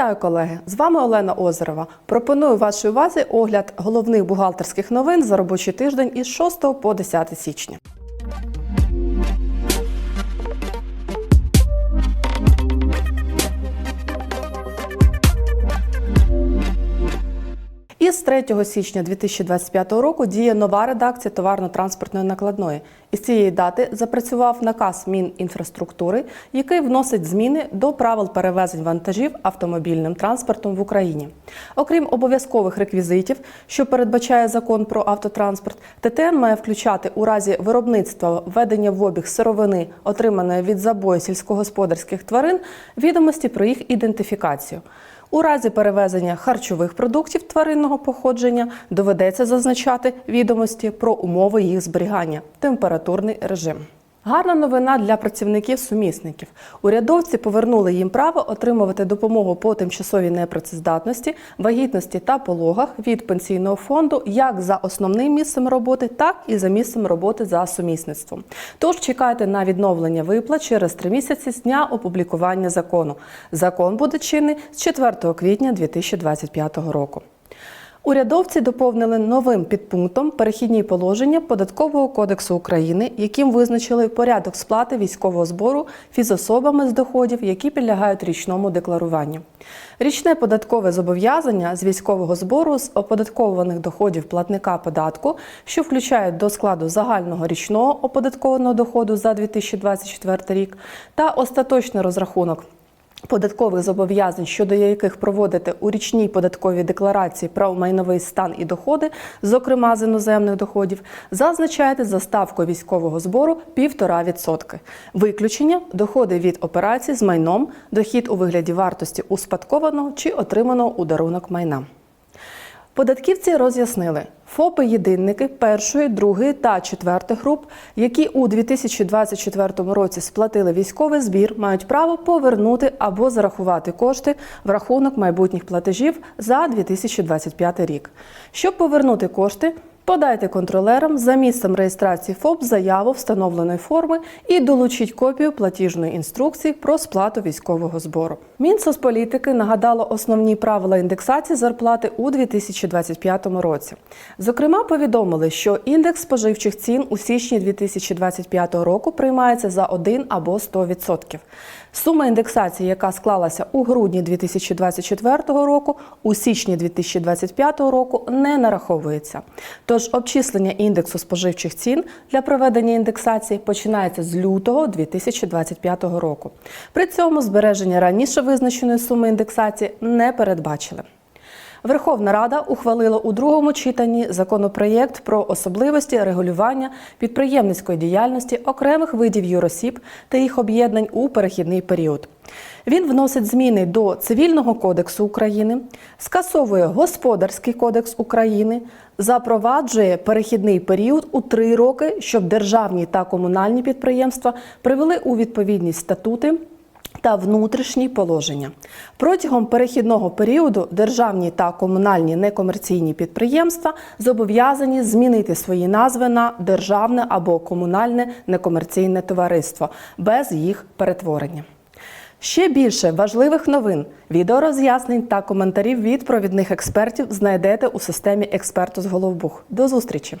Вітаю, колеги! З вами Олена Озерова. Пропоную вашій увазі огляд головних бухгалтерських новин за робочий тиждень із 6 по 10 січня. Із 3 січня 2025 року діє нова редакція товарно-транспортної накладної. Із цієї дати запрацював наказ Мінінфраструктури, який вносить зміни до правил перевезень вантажів автомобільним транспортом в Україні. Окрім обов'язкових реквізитів, що передбачає закон про автотранспорт, ТТН має включати у разі виробництва введення в обіг сировини, отриманої від забою сільськогосподарських тварин, відомості про їх ідентифікацію. У разі перевезення харчових продуктів тваринного походження доведеться зазначати відомості про умови їх зберігання, температурний режим. Гарна новина для працівників-сумісників. Урядовці повернули їм право отримувати допомогу по тимчасовій непрацездатності, вагітності та пологах від пенсійного фонду як за основним місцем роботи, так і за місцем роботи за сумісництвом. Тож чекайте на відновлення виплат через три місяці з дня опублікування закону. Закон буде чинний з 4 квітня 2025 року. Урядовці доповнили новим підпунктом перехідні положення Податкового кодексу України, яким визначили порядок сплати військового збору фізособами з доходів, які підлягають річному декларуванню. Річне податкове зобов'язання з військового збору з оподатковуваних доходів платника податку, що включають до складу загального річного оподаткованого доходу за 2024 рік, та остаточний розрахунок податкових зобов'язань, щодо яких проводити у річній податковій декларації про майновий стан і доходи, зокрема з іноземних доходів, зазначаєте за ставку військового збору 1,5%. Виключення доходи від операцій з майном, дохід у вигляді вартості успадкованого чи отриманого у дарунок майна. Податківці роз'яснили, ФОПи-єдинники першої, другої та четвертих груп, які у 2024 році сплатили військовий збір, мають право повернути або зарахувати кошти в рахунок майбутніх платежів за 2025 рік. Щоб повернути кошти, Подайте контролерам за місцем реєстрації ФОП заяву встановленої форми і долучіть копію платіжної інструкції про сплату військового збору. Мінсоцполітики нагадало основні правила індексації зарплати у 2025 році. Зокрема, повідомили, що індекс споживчих цін у січні 2025 року приймається за 1 або 100%. Сума індексації, яка склалася у грудні 2024 року, у січні 2025 року не нараховується. Тож обчислення індексу споживчих цін для проведення індексації починається з лютого 2025 року. При цьому збереження раніше визначеної суми індексації не передбачили. Верховна Рада ухвалила у другому читанні законопроєкт про особливості регулювання підприємницької діяльності окремих видів юросіб та їх об'єднань у перехідний період. Він вносить зміни до Цивільного кодексу України, скасовує Господарський кодекс України, запроваджує перехідний період у три роки, щоб державні та комунальні підприємства привели у відповідність статути та внутрішні положення. Протягом перехідного періоду державні та комунальні некомерційні підприємства зобов'язані змінити свої назви на державне або комунальне некомерційне товариство без їх перетворення. Ще більше важливих новин, відеороз'яснень та коментарів від провідних експертів знайдете у системі експерту з Головбух. До зустрічі!